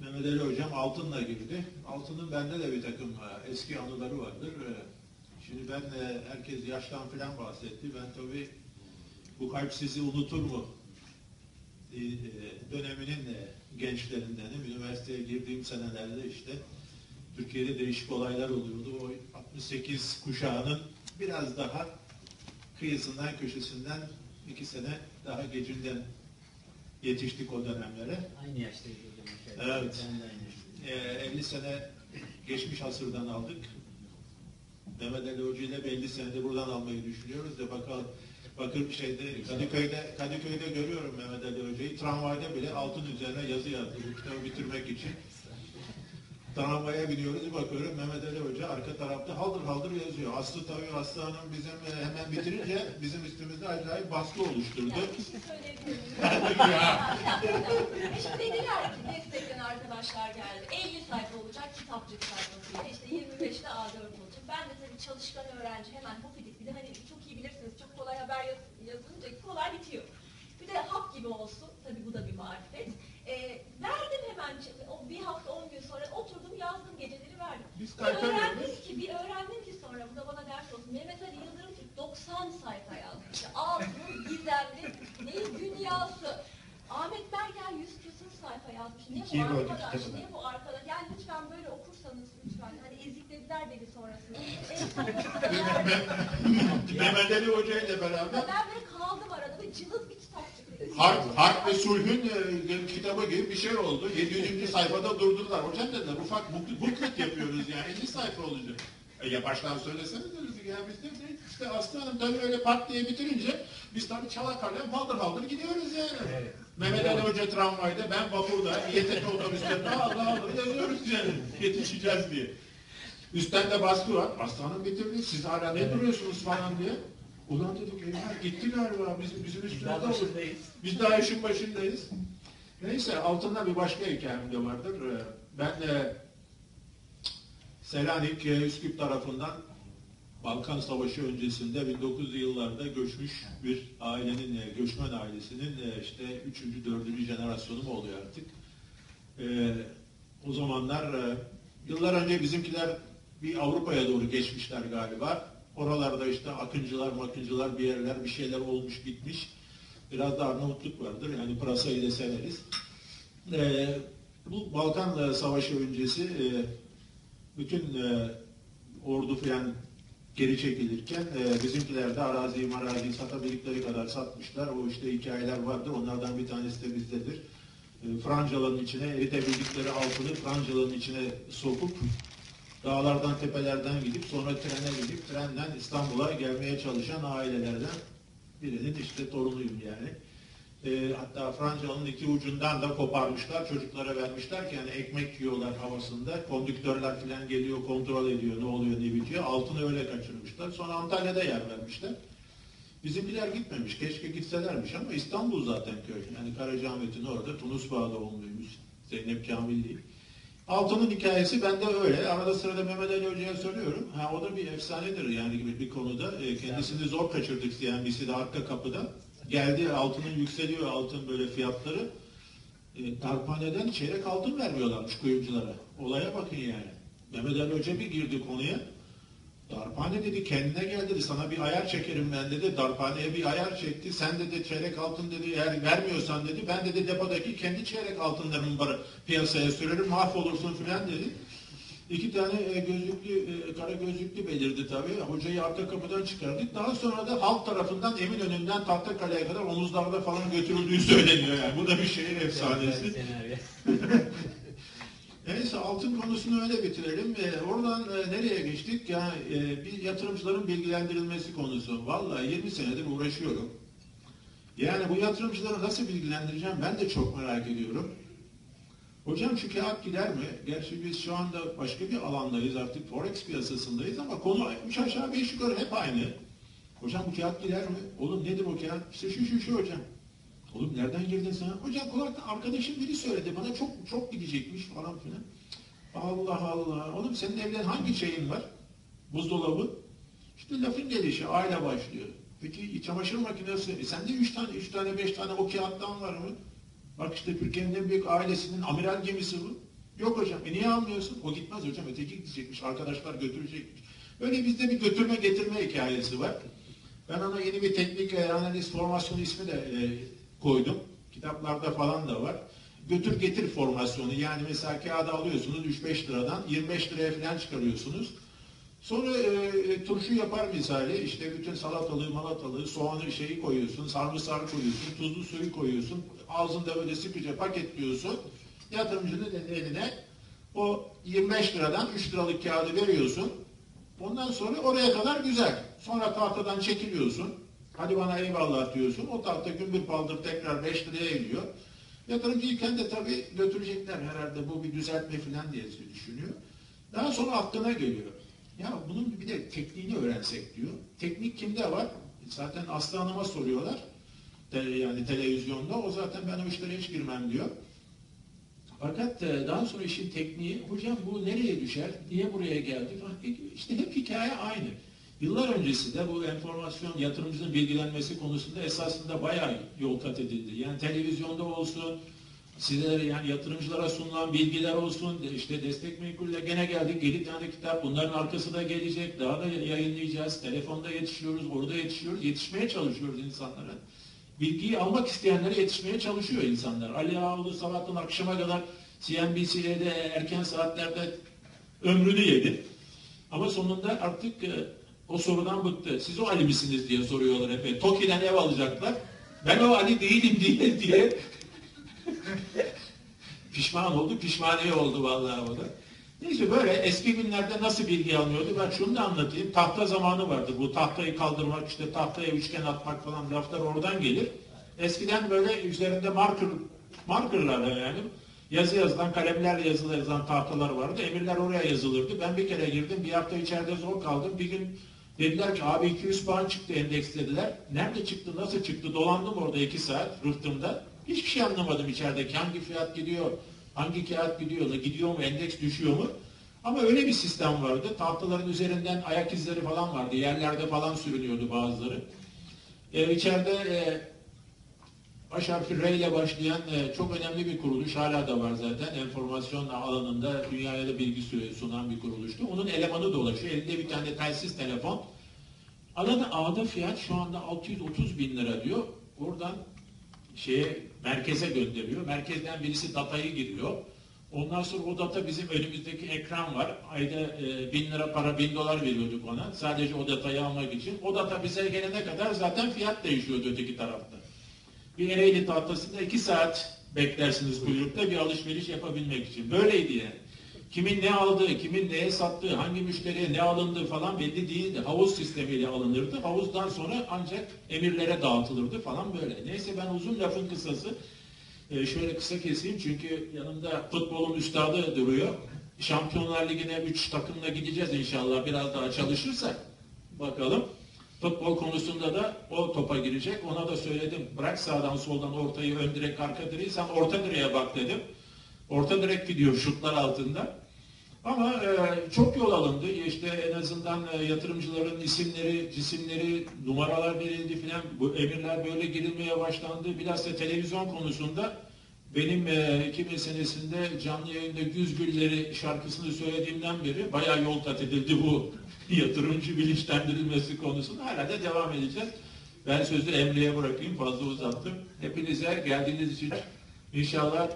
Mehmet Ali Hocam altınla girdi. Altının bende de bir takım e, eski anıları vardır. E, şimdi ben e, herkes yaştan filan bahsetti. Ben tabii bu kalp sizi unutur mu e, döneminin gençlerindenim. Üniversiteye girdiğim senelerde işte Türkiye'de değişik olaylar oluyordu. O 68 kuşağının biraz daha kıyısından köşesinden iki sene daha gecinden yetiştik o dönemlere. Aynı yukarı. Evet. Ee, 50 sene geçmiş asırdan aldık. Mehmet Ali Hoca ile 50 senede buradan almayı düşünüyoruz da bakalım. Bakın şeyde Kadıköy'de Kadıköy'de görüyorum Mehmet Ali Hoca'yı. Tramvayda bile altın üzerine yazı yazdı bu kitabı bitirmek için. Tramvaya biniyoruz bakıyorum Mehmet Ali Hoca arka tarafta haldır haldır yazıyor. Aslı tabii Aslı Hanım bizim e, hemen bitirince bizim üstümüzde acayip baskı oluşturdu. Yani bir şey söyleyebilir miyim? Ya. E Şimdi dediler ki destekten arkadaşlar geldi. 50 sayfa olacak kitapçık sayfasıyla. İşte 25'te A4 olacak. Ben de tabii çalışkan öğrenci hemen hopidik. Bir de hani çok iyi bilirsiniz çok kolay haber yaz- yazınca kolay bitiyor. Bir de hap gibi olsun. Tabii bu da bir marifet. E, verdim hemen o bir hafta 10 gün sonra oturdum yazdım geceleri kaykay öğrendim ki bir öğrendim ki sonra bu da bana ders olsun. Mehmet Ali Yıldırım ki 90 sayfa yazmış. Altın, gizemli, ne dünyası. Ahmet Berger 100 küsur sayfa yazmış. Ne İkiyi bu böldük arkadaş, kitabı ne bu arkadaş? Yani lütfen böyle okursanız lütfen. Hani eziklediler beni sonrasında. En sonunda. Mehmet Ali Hoca ile beraber ben böyle kaldım arada ve cılız bir. Harp, Harp ve Sulh'ün e, kitabı gibi bir şey oldu. 700. sayfada durdular. Hocam dediler ufak buk- booklet yapıyoruz yani 50 sayfa olacak. E ya baştan söylesene deriz ya biz de işte Aslı Hanım tabii öyle pat diye bitirince biz tabii Çanakkale'den haldır haldır gidiyoruz yani. Evet. Mehmet Ali Hoca tramvayda, ben vapurda, YTT otobüste haldır haldır yazıyoruz yani yetişeceğiz diye. Üstten de baskı var. Aslı Hanım bitirdi, siz hala ne duruyorsunuz falan diye. Ulan dedik eyvah gitti galiba bizim, bizim Biz üstümüzde olur. Biz daha işin başındayız. Neyse altında bir başka hikayem de vardır. Ee, Ben de Selanik e, Üsküp tarafından Balkan Savaşı öncesinde 1900'lü yıllarda göçmüş bir ailenin, e, göçmen ailesinin e, işte 3. 4. jenerasyonu mu oluyor artık. Ee, o zamanlar yıllar önce bizimkiler bir Avrupa'ya doğru geçmişler galiba. Oralarda işte akıncılar makıncılar bir yerler bir şeyler olmuş bitmiş. Biraz da Arnavutluk vardır yani pırasayı da severiz. Ee, bu Balkan e, Savaşı öncesi e, bütün e, ordu falan geri çekilirken e, bizimkiler de araziyi maraziyi satabildikleri kadar satmışlar. O işte hikayeler vardır. Onlardan bir tanesi de bizdedir. E, Francaların içine eritebildikleri altını Francaların içine sokup dağlardan tepelerden gidip sonra trene gidip trenden İstanbul'a gelmeye çalışan ailelerden birinin işte torunuyum yani. E, hatta Franca'nın iki ucundan da koparmışlar, çocuklara vermişler ki yani ekmek yiyorlar havasında. Kondüktörler falan geliyor, kontrol ediyor ne oluyor ne bitiyor. Altını öyle kaçırmışlar. Sonra Antalya'da yer vermişler. Bizimkiler gitmemiş. Keşke gitselermiş ama İstanbul zaten köy. Yani Karacaahmet'in orada Tunus Bağ'da olmuyormuş. Zeynep Kamil değil. Altının hikayesi bende öyle. Arada sırada Mehmet Ali Hoca'ya soruyorum. Ha, o da bir efsanedir yani gibi bir konuda. E, kendisini zor kaçırdık CNBC'de arka kapıda. Geldi altının yükseliyor altın böyle fiyatları. E, darphaneden çeyrek altın vermiyorlarmış kuyumculara. Olaya bakın yani. Mehmet Ali Hoca bir girdi konuya. Darphane dedi kendine gel dedi sana bir ayar çekerim ben dedi. Darphaneye bir ayar çekti. Sen dedi çeyrek altın dedi eğer vermiyorsan dedi. Ben dedi depodaki kendi çeyrek altınlarımı bara- piyasaya sürerim mahvolursun filan dedi. İki tane e, gözlüklü, e, kara gözlüklü belirdi tabii. Hocayı arka kapıdan çıkardık. Daha sonra da halk tarafından Eminönü'nden Tahtakale'ye kadar omuzlarda falan götürüldüğü söyleniyor yani. Bu da bir şehir efsanesi. Senaryo. Neyse altın konusunu öyle bitirelim. Ee, oradan e, nereye geçtik? Ya e, bir yatırımcıların bilgilendirilmesi konusu. Vallahi 20 senedir uğraşıyorum. Yani bu yatırımcıları nasıl bilgilendireceğim ben de çok merak ediyorum. Hocam şu kağıt gider mi? Gerçi biz şu anda başka bir alandayız artık forex piyasasındayız ama konu üç aşağı beş yukarı hep aynı. Hocam bu kağıt gider mi? Oğlum nedir o kağıt? İşte şu şu şu hocam. Oğlum nereden girdin sen? Hocam kulaktan arkadaşım biri söyledi bana çok çok gidecekmiş falan filan. Allah Allah. Oğlum senin evden hangi şeyin var? Buzdolabı. İşte lafın gelişi aile başlıyor. Peki çamaşır makinesi, e sende üç tane, üç tane, beş tane o kağıttan var mı? Bak işte Türkiye'nin en büyük ailesinin amiral gemisi bu. Yok hocam, e niye almıyorsun? O gitmez hocam, öteki gidecekmiş, arkadaşlar götürecekmiş. Öyle bizde bir götürme getirme hikayesi var. Ben ona yeni bir teknik e, analiz formasyonu ismi de e, koydum. Kitaplarda falan da var. Götür getir formasyonu. Yani mesela kağıda alıyorsunuz 3-5 liradan 25 liraya falan çıkarıyorsunuz. Sonra e, turşu yapar misali işte bütün salatalığı, malatalığı, soğanı şeyi koyuyorsun, sarımsağı koyuyorsun, tuzlu suyu koyuyorsun, ağzında böyle sıkıca paketliyorsun. Yatırımcının eline o 25 liradan 3 liralık kağıdı veriyorsun. Ondan sonra oraya kadar güzel. Sonra tahtadan çekiliyorsun. Hadi bana eyvallah diyorsun. O tahta gümbür paldır tekrar 5 liraya iniyor. Yatırımcıyken de tabii götürecekler herhalde bu bir düzeltme falan diye düşünüyor. Daha sonra aklına geliyor. Ya bunun bir de tekniğini öğrensek diyor. Teknik kimde var? Zaten Aslı Hanım'a soruyorlar. Yani televizyonda. O zaten ben o işlere hiç girmem diyor. Fakat e, daha sonra işin tekniği, hocam bu nereye düşer, niye buraya geldi İşte hep hikaye aynı. Yıllar öncesi de bu enformasyon, yatırımcının bilgilenmesi konusunda esasında bayağı yol kat edildi. Yani televizyonda olsun, size yani yatırımcılara sunulan bilgiler olsun, işte destek menkulle gene geldik, 7 tane kitap, bunların arkası da gelecek, daha da yayınlayacağız, telefonda yetişiyoruz, orada yetişiyoruz, yetişmeye çalışıyoruz insanlara. Bilgiyi almak isteyenlere yetişmeye çalışıyor insanlar. Ali Ağoğlu sabahtan akşama kadar CNBC'de erken saatlerde ömrünü yedi. Ama sonunda artık e, o sorudan bıktı. Siz o Ali misiniz diye soruyorlar hep. Toki'den ev alacaklar. Ben o Ali değilim diye diye pişman oldu, pişmaniye oldu vallahi o da. Neyse böyle eski günlerde nasıl bilgi alınıyordu ben şunu da anlatayım. Tahta zamanı vardı. Bu tahtayı kaldırmak, işte tahtaya üçgen atmak falan laflar oradan gelir. Eskiden böyle üzerinde marker, markerlarla yani yazı yazılan, kalemlerle yazılı yazılan tahtalar vardı. Emirler oraya yazılırdı. Ben bir kere girdim, bir hafta içeride zor kaldım. Bir gün dediler ki abi 200 puan çıktı endeks dediler. Nerede çıktı, nasıl çıktı? Dolandım orada iki saat rıhtımda. Hiçbir şey anlamadım içerideki. Hangi fiyat gidiyor, hangi kağıt gidiyor, gidiyor mu, endeks düşüyor mu? Ama öyle bir sistem vardı. Tahtaların üzerinden ayak izleri falan vardı. Yerlerde falan sürünüyordu bazıları. Ee, içeride e, baş harfi R ile başlayan e, çok önemli bir kuruluş. Hala da var zaten. Enformasyon alanında dünyaya da bilgi sunan bir kuruluştu. Onun elemanı dolaşıyor. Elinde bir tane telsiz telefon. Arada A'da fiyat şu anda 630 bin lira diyor. Oradan şeye merkeze gönderiyor. Merkezden birisi datayı giriyor. Ondan sonra o data bizim önümüzdeki ekran var. Ayda e, bin lira para, bin dolar veriyorduk ona. Sadece o datayı almak için. O data bize gelene kadar zaten fiyat değişiyordu öteki tarafta. Bir Ereğli tahtasında iki saat beklersiniz kuyrukta bir alışveriş yapabilmek için. Böyleydi yani. Kimin ne aldığı, kimin neye sattığı, hangi müşteriye ne alındığı falan belli değildi. Havuz sistemiyle alınırdı. Havuzdan sonra ancak emirlere dağıtılırdı falan böyle. Neyse ben uzun lafın kısası e, şöyle kısa keseyim çünkü yanımda futbolun üstadı duruyor. Şampiyonlar Ligi'ne 3 takımla gideceğiz inşallah biraz daha çalışırsak. Bakalım. Futbol konusunda da o topa girecek. Ona da söyledim. Bırak sağdan soldan ortayı ön direk arka direği. Sen orta direğe bak dedim. Orta direk gidiyor şutlar altında. Ama e, çok yol alındı. İşte en azından e, yatırımcıların isimleri, cisimleri, numaralar verildi filan. Bu emirler böyle girilmeye başlandı. Bilhassa televizyon konusunda benim e, 2000 senesinde canlı yayında Güz Gülleri şarkısını söylediğimden beri bayağı yol kat edildi bu yatırımcı bilinçlendirilmesi konusunda. Hala da devam edeceğiz. Ben sözü Emre'ye bırakayım. Fazla uzattım. Hepinize geldiğiniz için inşallah